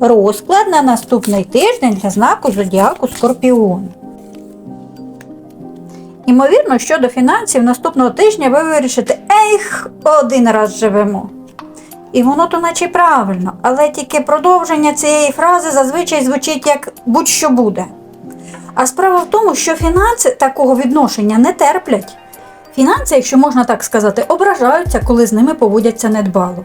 Розклад на наступний тиждень для знаку зодіаку Скорпіон. Імовірно, щодо фінансів наступного тижня ви вирішите, ех, один раз живемо. І воно то наче правильно, але тільки продовження цієї фрази зазвичай звучить як будь-що буде. А справа в тому, що фінанси такого відношення не терплять. Фінанси, якщо можна так сказати, ображаються, коли з ними поводяться недбало.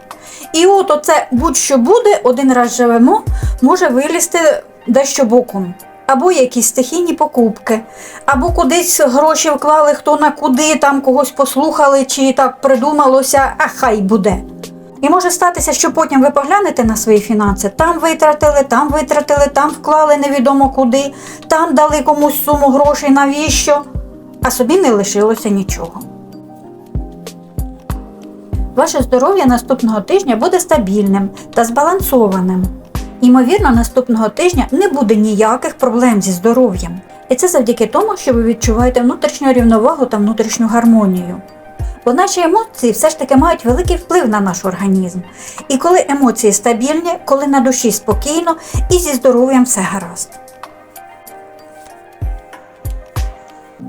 І от оце будь-що буде, один раз живемо, може вилізти дещо боком. Або якісь стихійні покупки, або кудись гроші вклали хто на куди, там когось послухали, чи так придумалося, а хай буде. І може статися, що потім ви поглянете на свої фінанси, там витратили, там витратили, там вклали невідомо куди, там дали комусь суму грошей, навіщо, а собі не лишилося нічого. Ваше здоров'я наступного тижня буде стабільним та збалансованим. Імовірно, наступного тижня не буде ніяких проблем зі здоров'ям. І це завдяки тому, що ви відчуваєте внутрішню рівновагу та внутрішню гармонію. Бо наші емоції все ж таки мають великий вплив на наш організм. І коли емоції стабільні, коли на душі спокійно і зі здоров'ям все гаразд.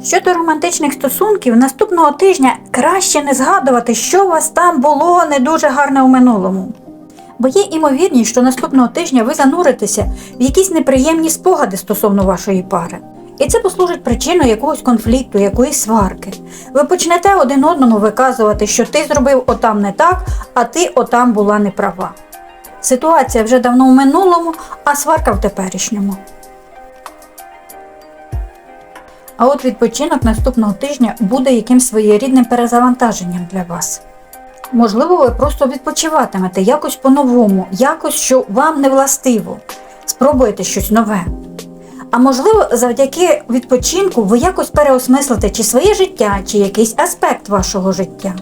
Щодо романтичних стосунків, наступного тижня краще не згадувати, що у вас там було не дуже гарне у минулому. Бо є імовірність, що наступного тижня ви зануритеся в якісь неприємні спогади стосовно вашої пари. І це послужить причиною якогось конфлікту, якоїсь сварки. Ви почнете один одному виказувати, що ти зробив отам не так, а ти отам була неправа. Ситуація вже давно в минулому, а сварка в теперішньому. А от відпочинок наступного тижня буде якимсь своєрідним перезавантаженням для вас. Можливо, ви просто відпочиватимете якось по-новому, якось, що вам не властиво. Спробуєте щось нове. А можливо, завдяки відпочинку ви якось переосмислите чи своє життя, чи якийсь аспект вашого життя.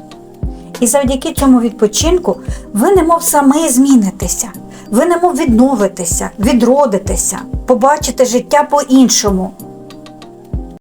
І завдяки цьому відпочинку ви немов самі змінитеся, ви немов відновитеся, відродитеся, побачите життя по-іншому,